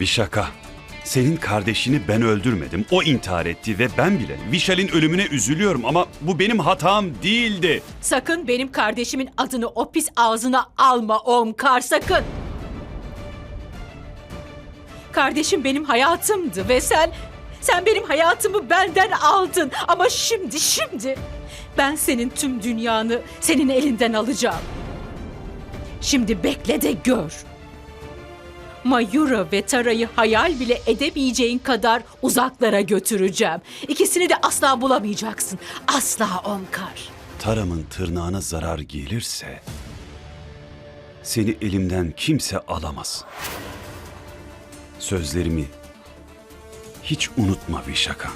Vişaka, senin kardeşini ben öldürmedim. O intihar etti ve ben bile Vişal'in ölümüne üzülüyorum ama bu benim hatam değildi. Sakın benim kardeşimin adını o pis ağzına alma Omkar sakın. Kardeşim benim hayatımdı ve sen sen benim hayatımı benden aldın ama şimdi şimdi ben senin tüm dünyanı senin elinden alacağım. Şimdi bekle de gör. Mayura ve Tara'yı hayal bile edemeyeceğin kadar uzaklara götüreceğim. İkisini de asla bulamayacaksın. Asla Omkar. Taramın tırnağına zarar gelirse seni elimden kimse alamaz. Sözlerimi hiç unutma Vişaka.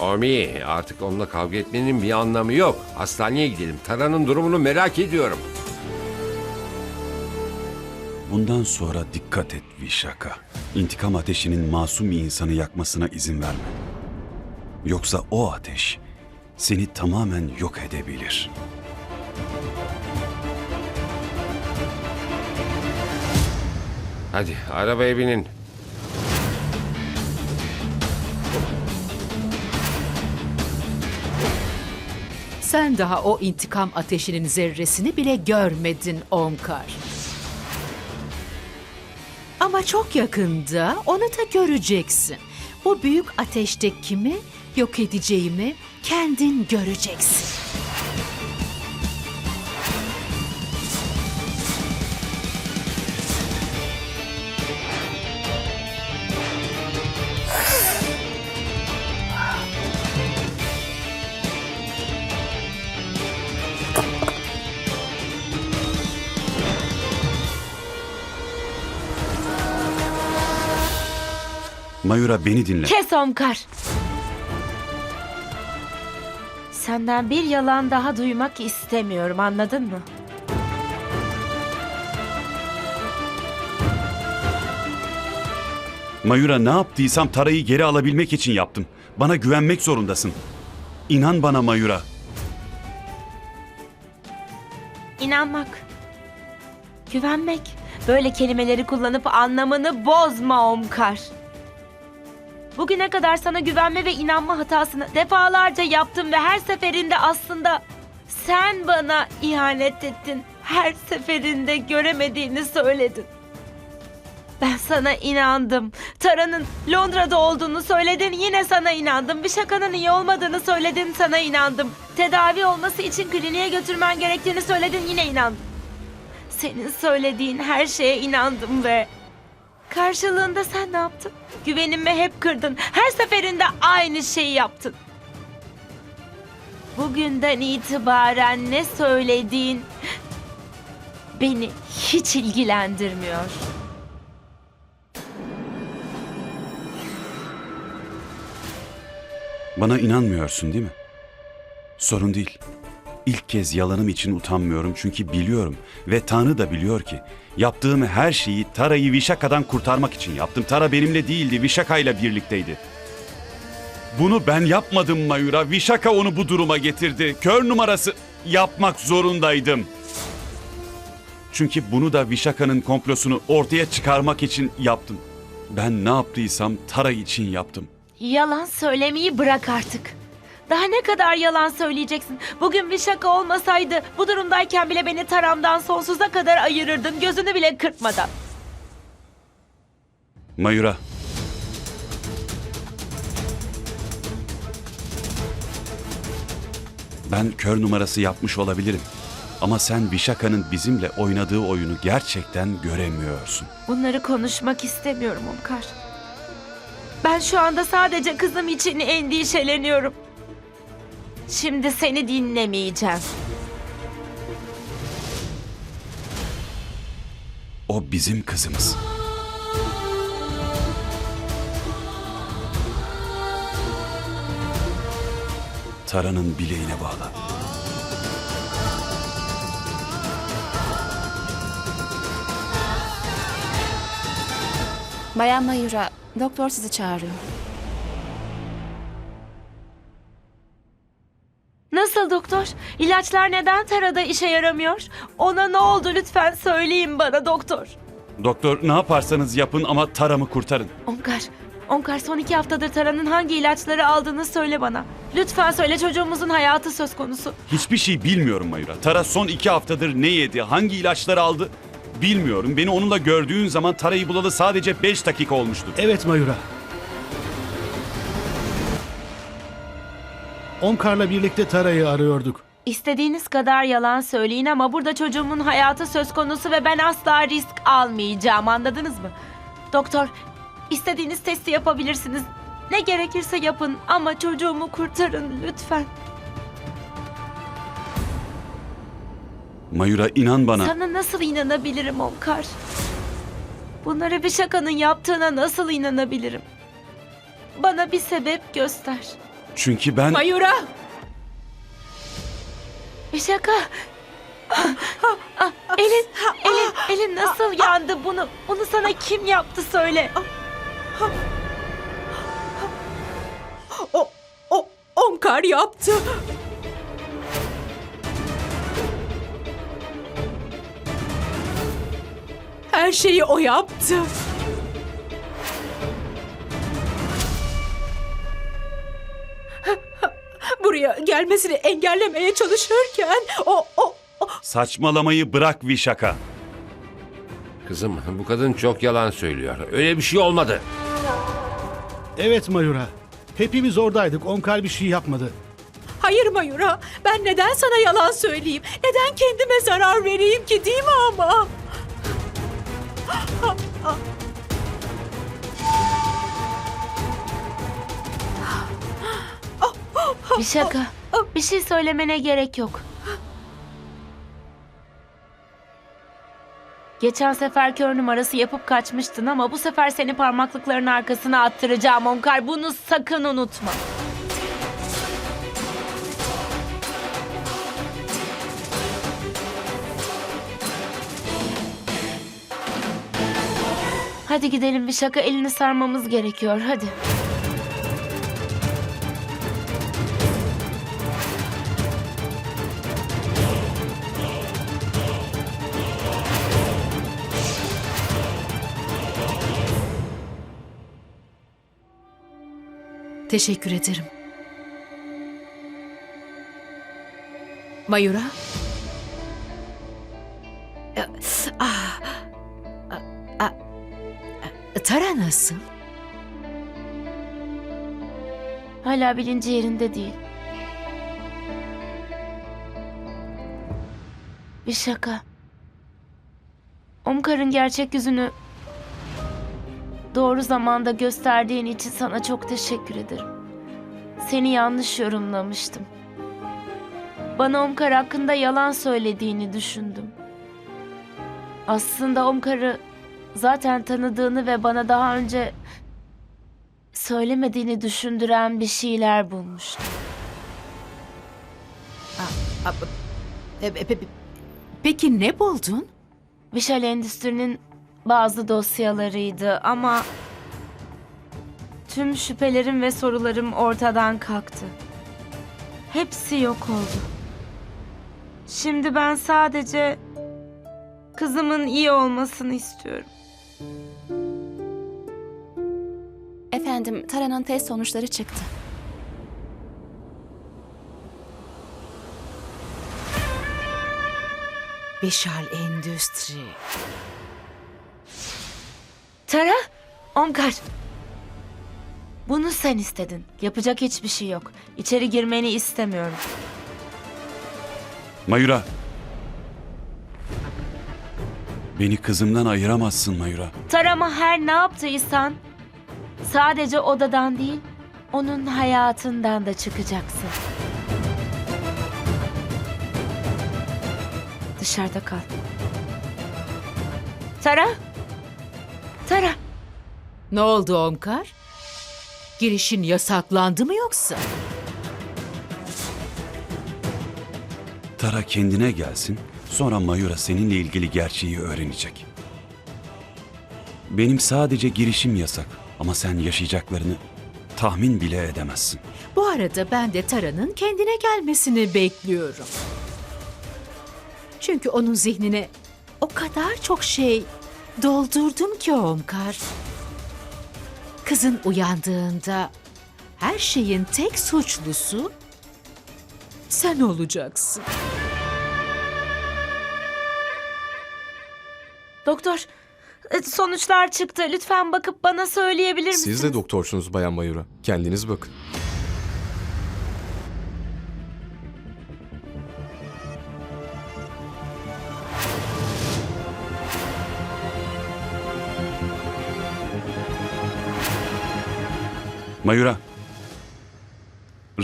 Omi artık onunla kavga etmenin bir anlamı yok. Hastaneye gidelim. Tara'nın durumunu merak ediyorum. Bundan sonra dikkat et Vişaka. İntikam ateşinin masum bir insanı yakmasına izin verme. Yoksa o ateş seni tamamen yok edebilir. Hadi arabaya binin. Sen daha o intikam ateşinin zerresini bile görmedin Omkar. Ama çok yakında onu da göreceksin. Bu büyük ateşte kimi yok edeceğimi kendin göreceksin. Mayura beni dinle. Kes Omkar. Senden bir yalan daha duymak istemiyorum anladın mı? Mayura ne yaptıysam Tara'yı geri alabilmek için yaptım. Bana güvenmek zorundasın. İnan bana Mayura. İnanmak. Güvenmek. Böyle kelimeleri kullanıp anlamını bozma Omkar. Bugüne kadar sana güvenme ve inanma hatasını defalarca yaptım ve her seferinde aslında sen bana ihanet ettin. Her seferinde göremediğini söyledin. Ben sana inandım. Tara'nın Londra'da olduğunu söyledin yine sana inandım. Bir şakanın iyi olmadığını söyledin sana inandım. Tedavi olması için kliniğe götürmen gerektiğini söyledin yine inandım. Senin söylediğin her şeye inandım ve... Karşılığında sen ne yaptın? Güvenimi hep kırdın. Her seferinde aynı şeyi yaptın. Bugünden itibaren ne söylediğin beni hiç ilgilendirmiyor. Bana inanmıyorsun değil mi? Sorun değil. İlk kez yalanım için utanmıyorum çünkü biliyorum ve Tanrı da biliyor ki yaptığım her şeyi Tara'yı Vişaka'dan kurtarmak için yaptım. Tara benimle değildi, Vişaka ile birlikteydi. Bunu ben yapmadım Mayura. Vişaka onu bu duruma getirdi. Kör numarası yapmak zorundaydım. Çünkü bunu da Vişaka'nın komplosunu ortaya çıkarmak için yaptım. Ben ne yaptıysam Tara için yaptım. Yalan söylemeyi bırak artık. Daha ne kadar yalan söyleyeceksin? Bugün bir şaka olmasaydı bu durumdayken bile beni taramdan sonsuza kadar ayırırdın gözünü bile kırpmadan. Mayura. Ben kör numarası yapmış olabilirim. Ama sen Vişaka'nın bizimle oynadığı oyunu gerçekten göremiyorsun. Bunları konuşmak istemiyorum Omkar. Ben şu anda sadece kızım için endişeleniyorum. Şimdi seni dinlemeyeceğim. O bizim kızımız. Tara'nın bileğine bağla. Bayan Mayura, doktor sizi çağırıyor. Nasıl doktor? İlaçlar neden tarada işe yaramıyor? Ona ne oldu lütfen söyleyin bana doktor. Doktor ne yaparsanız yapın ama Tara'mı kurtarın. Omkar, Omkar son iki haftadır Tara'nın hangi ilaçları aldığını söyle bana. Lütfen söyle çocuğumuzun hayatı söz konusu. Hiçbir şey bilmiyorum Mayura. Tara son iki haftadır ne yedi, hangi ilaçları aldı bilmiyorum. Beni onunla gördüğün zaman Tara'yı bulalı sadece 5 dakika olmuştu. Evet Mayura. Omkar'la birlikte Tara'yı arıyorduk. İstediğiniz kadar yalan söyleyin ama burada çocuğumun hayatı söz konusu ve ben asla risk almayacağım anladınız mı? Doktor, istediğiniz testi yapabilirsiniz. Ne gerekirse yapın ama çocuğumu kurtarın lütfen. Mayura inan bana. Sana nasıl inanabilirim Omkar? Bunları bir şakanın yaptığına nasıl inanabilirim? Bana bir sebep göster. Çünkü ben... Mayura! Bir şaka. Elin, elin, elin nasıl yandı bunu? Bunu sana kim yaptı söyle. O, o, Omkar yaptı. Her şeyi o yaptı. Gelmesini engellemeye çalışırken o, o, o Saçmalamayı bırak Vişaka. Kızım bu kadın çok yalan söylüyor. Öyle bir şey olmadı. Evet Mayura. Hepimiz oradaydık. Omkar bir şey yapmadı. Hayır Mayura, ben neden sana yalan söyleyeyim? Neden kendime zarar vereyim ki değil mi ama? Bir şaka. Bir şey söylemene gerek yok. Geçen sefer kör numarası yapıp kaçmıştın ama bu sefer seni parmaklıkların arkasına attıracağım Onkar. Bunu sakın unutma. Hadi gidelim bir şaka elini sarmamız gerekiyor hadi. Teşekkür ederim. Mayura? Ee, Ah, ah, ah, Tara nasıl? Hala bilinci yerinde değil. Bir şaka. Omkar'ın gerçek yüzünü doğru zamanda gösterdiğin için sana çok teşekkür ederim. Seni yanlış yorumlamıştım. Bana Omkar hakkında yalan söylediğini düşündüm. Aslında Omkar'ı zaten tanıdığını ve bana daha önce söylemediğini düşündüren bir şeyler bulmuştum. E, e, pe- Peki ne buldun? Vişal Endüstri'nin bazı dosyalarıydı ama tüm şüphelerim ve sorularım ortadan kalktı. Hepsi yok oldu. Şimdi ben sadece kızımın iyi olmasını istiyorum. Efendim, Tara'nın test sonuçları çıktı. Beşal Endüstri. Tara, Omkar. Bunu sen istedin. Yapacak hiçbir şey yok. İçeri girmeni istemiyorum. Mayura. Beni kızımdan ayıramazsın Mayura. Tarama her ne yaptıysan sadece odadan değil onun hayatından da çıkacaksın. Dışarıda kal. Tara? Tara? Ne oldu Omkar? Girişin yasaklandı mı yoksa? Tara kendine gelsin. Sonra Mayura seninle ilgili gerçeği öğrenecek. Benim sadece girişim yasak ama sen yaşayacaklarını tahmin bile edemezsin. Bu arada ben de Tara'nın kendine gelmesini bekliyorum. Çünkü onun zihnine o kadar çok şey doldurdum ki Omkar. Kızın uyandığında her şeyin tek suçlusu sen olacaksın. Doktor, e, sonuçlar çıktı. Lütfen bakıp bana söyleyebilir misiniz? Siz de doktorsunuz Bayan Mayura. Kendiniz bakın. Mayura.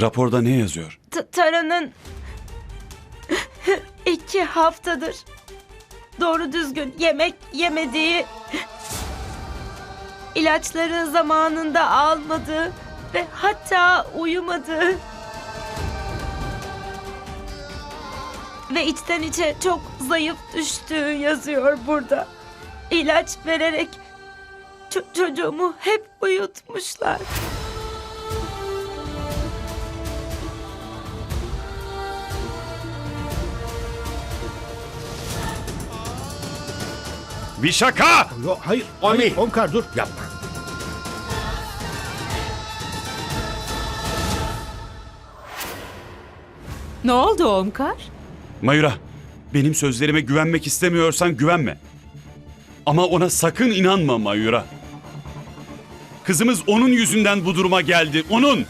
Raporda ne yazıyor? T- Tara'nın iki haftadır doğru düzgün yemek yemediği, ilaçları zamanında almadığı ve hatta uyumadığı ve içten içe çok zayıf düştüğü yazıyor burada. İlaç vererek ço- çocuğumu hep uyutmuşlar. Vişaka! Yo, hayır, Omi! hayır Omkar dur. Yapma. Ne oldu Omkar? Mayura, benim sözlerime güvenmek istemiyorsan güvenme. Ama ona sakın inanma Mayura. Kızımız onun yüzünden bu duruma geldi. Onun.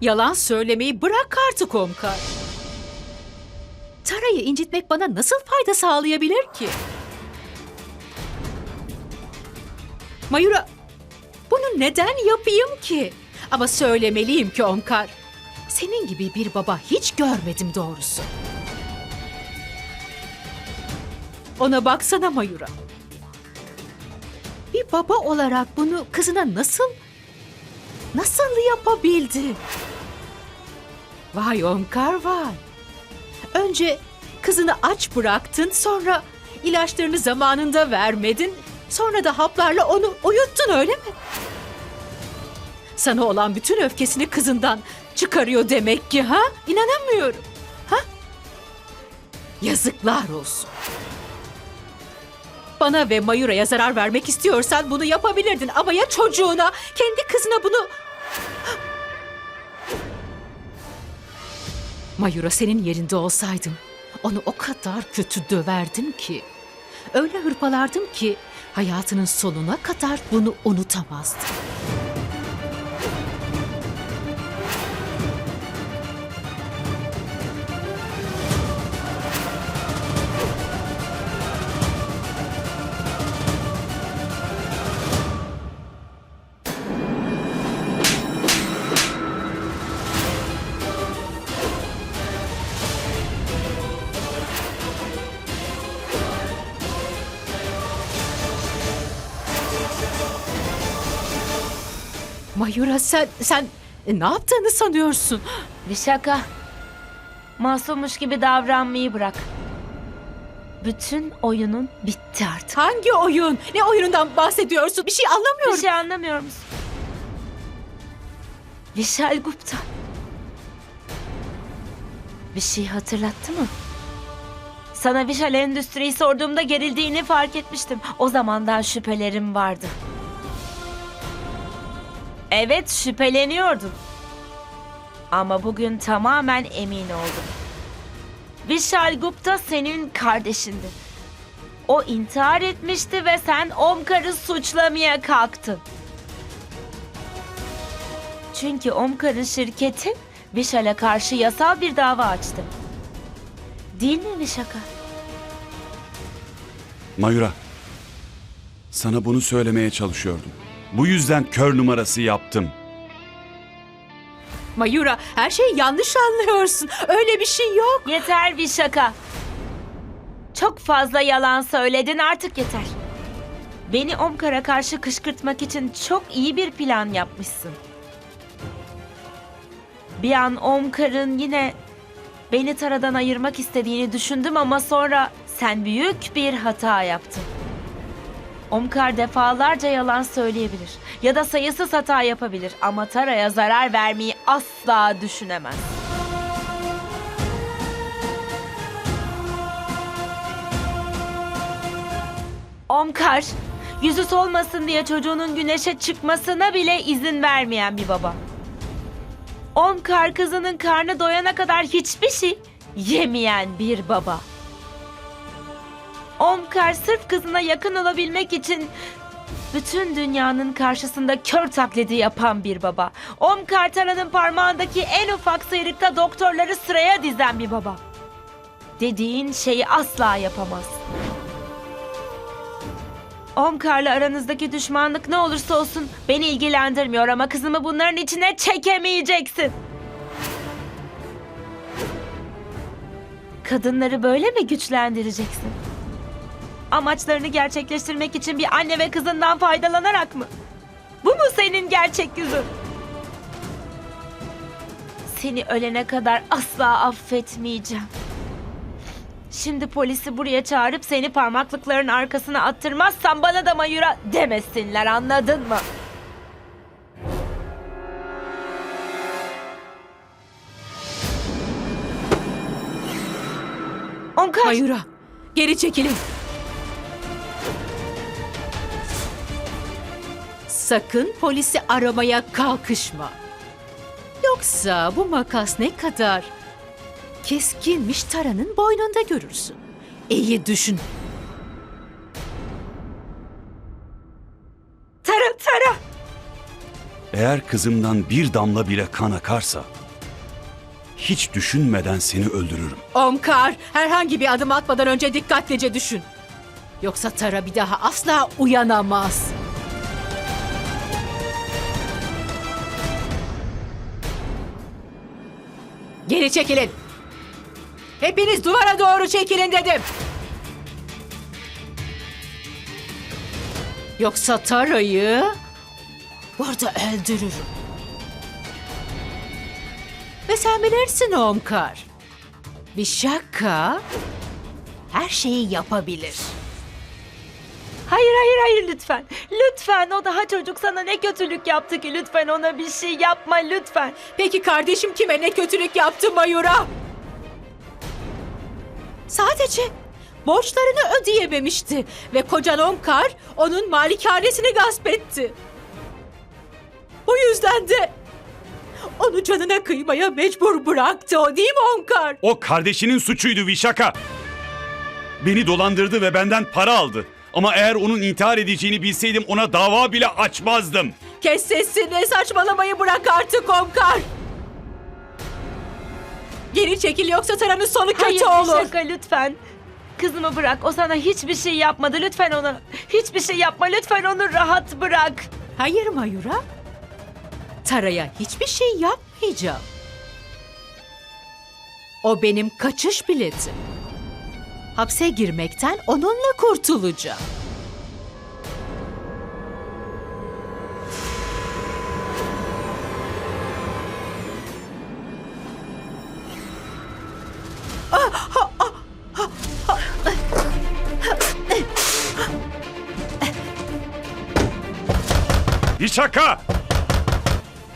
Yalan söylemeyi bırak artık Omkar. Tara'yı incitmek bana nasıl fayda sağlayabilir ki? Mayura, bunu neden yapayım ki? Ama söylemeliyim ki Omkar. Senin gibi bir baba hiç görmedim doğrusu. Ona baksana Mayura. Bir baba olarak bunu kızına nasıl nasıl yapabildi? Vay Omkar vay. Önce kızını aç bıraktın sonra ilaçlarını zamanında vermedin. Sonra da haplarla onu uyuttun öyle mi? Sana olan bütün öfkesini kızından çıkarıyor demek ki ha? İnanamıyorum. Ha? Yazıklar olsun. Bana ve Mayura'ya zarar vermek istiyorsan bunu yapabilirdin ama ya çocuğuna, kendi kızına bunu Mayura senin yerinde olsaydım onu o kadar kötü döverdim ki. Öyle hırpalardım ki hayatının sonuna kadar bunu unutamazdı. Mayura sen sen e, ne yaptığını sanıyorsun? Vişaka. Masummuş gibi davranmayı bırak. Bütün oyunun bitti artık. Hangi oyun? Ne oyunundan bahsediyorsun? Bir şey Bir anlamıyorum. şey anlamıyor musun? Vishal Gupta. Bir şey hatırlattı mı? Sana Vishal Endüstri'yi sorduğumda gerildiğini fark etmiştim. O zamandan şüphelerim vardı. Evet şüpheleniyordum. Ama bugün tamamen emin oldum. Vishal Gupta senin kardeşindi. O intihar etmişti ve sen Omkar'ı suçlamaya kalktın. Çünkü Omkar'ın şirketi Vishal'a karşı yasal bir dava açtı. Değil mi Vishaka? Mayura. Sana bunu söylemeye çalışıyordum. Bu yüzden kör numarası yaptım. Mayura her şeyi yanlış anlıyorsun. Öyle bir şey yok. Yeter Vishaka. Çok fazla yalan söyledin artık yeter. Beni Omkar'a karşı kışkırtmak için çok iyi bir plan yapmışsın. Bir an Omkar'ın yine beni Tara'dan ayırmak istediğini düşündüm ama sonra sen büyük bir hata yaptın. Omkar defalarca yalan söyleyebilir ya da sayısız hata yapabilir ama Tara'ya zarar vermeyi asla düşünemez. Omkar, yüzü solmasın diye çocuğunun güneşe çıkmasına bile izin vermeyen bir baba. Omkar kızının karnı doyana kadar hiçbir şey yemeyen bir baba. Omkar sırf kızına yakın olabilmek için bütün dünyanın karşısında kör taklidi yapan bir baba. Omkar Tara'nın parmağındaki en ufak sıyrıkta doktorları sıraya dizen bir baba. Dediğin şeyi asla yapamaz. Omkar'la aranızdaki düşmanlık ne olursa olsun beni ilgilendirmiyor ama kızımı bunların içine çekemeyeceksin. Kadınları böyle mi güçlendireceksin? Amaçlarını gerçekleştirmek için bir anne ve kızından faydalanarak mı? Bu mu senin gerçek yüzün? Seni ölene kadar asla affetmeyeceğim. Şimdi polisi buraya çağırıp seni parmaklıkların arkasına attırmazsam bana da Mayura demesinler anladın mı? Onkar. Mayura, geri çekilin. Sakın polisi aramaya kalkışma. Yoksa bu makas ne kadar keskinmiş Tara'nın boynunda görürsün. İyi düşün. Tara tara. Eğer kızımdan bir damla bile kan akarsa hiç düşünmeden seni öldürürüm. Omkar, herhangi bir adım atmadan önce dikkatlice düşün. Yoksa Tara bir daha asla uyanamaz. Geri çekilin. Hepiniz duvara doğru çekilin dedim. Yoksa Tara'yı burada öldürürüm. Ve sen bilirsin Omkar. Bir şaka her şeyi yapabilir. Hayır hayır hayır lütfen. Lütfen o daha çocuk sana ne kötülük yaptı ki lütfen ona bir şey yapma lütfen. Peki kardeşim kime ne kötülük yaptı Mayura? Sadece borçlarını ödeyememişti ve kocan Omkar onun malikanesini gasp etti. Bu yüzden de onu canına kıymaya mecbur bıraktı o değil mi Omkar? O kardeşinin suçuydu Vişaka. Beni dolandırdı ve benden para aldı. Ama eğer onun intihar edeceğini bilseydim ona dava bile açmazdım. Kes sesini saçmalamayı bırak artık Omkar. Geri çekil yoksa Tara'nın sonu kötü Hayır olur. şaka lütfen. Kızımı bırak o sana hiçbir şey yapmadı lütfen ona. Hiçbir şey yapma lütfen onu rahat bırak. Hayır Mayura. Tara'ya hiçbir şey yapmayacağım. O benim kaçış biletim. Hapse girmekten onunla kurtulacağım. Vişaka!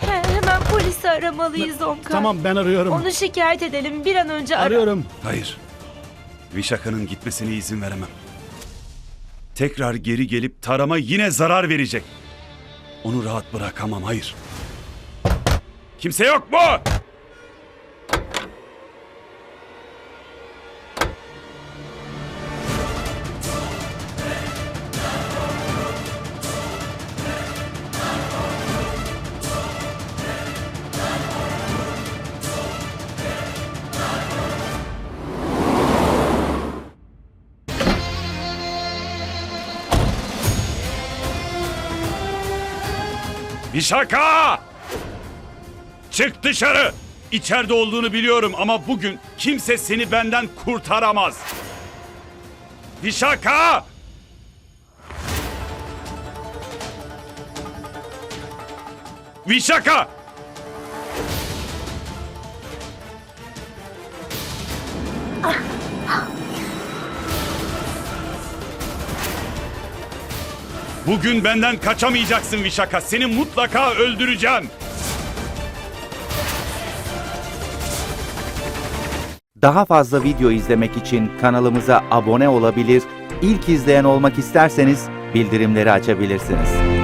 He- hemen polisi aramalıyız Omkar. Tamam ben arıyorum. Onu şikayet edelim bir an önce ara. Arıyorum. Hayır. Vişaka'nın gitmesine izin veremem. Tekrar geri gelip tarama yine zarar verecek. Onu rahat bırakamam, hayır. Kimse yok mu? Vişaka! Çık dışarı! İçeride olduğunu biliyorum ama bugün kimse seni benden kurtaramaz. Vişaka! Vişaka! Bugün benden kaçamayacaksın Vişaka. Seni mutlaka öldüreceğim. Daha fazla video izlemek için kanalımıza abone olabilir, ilk izleyen olmak isterseniz bildirimleri açabilirsiniz.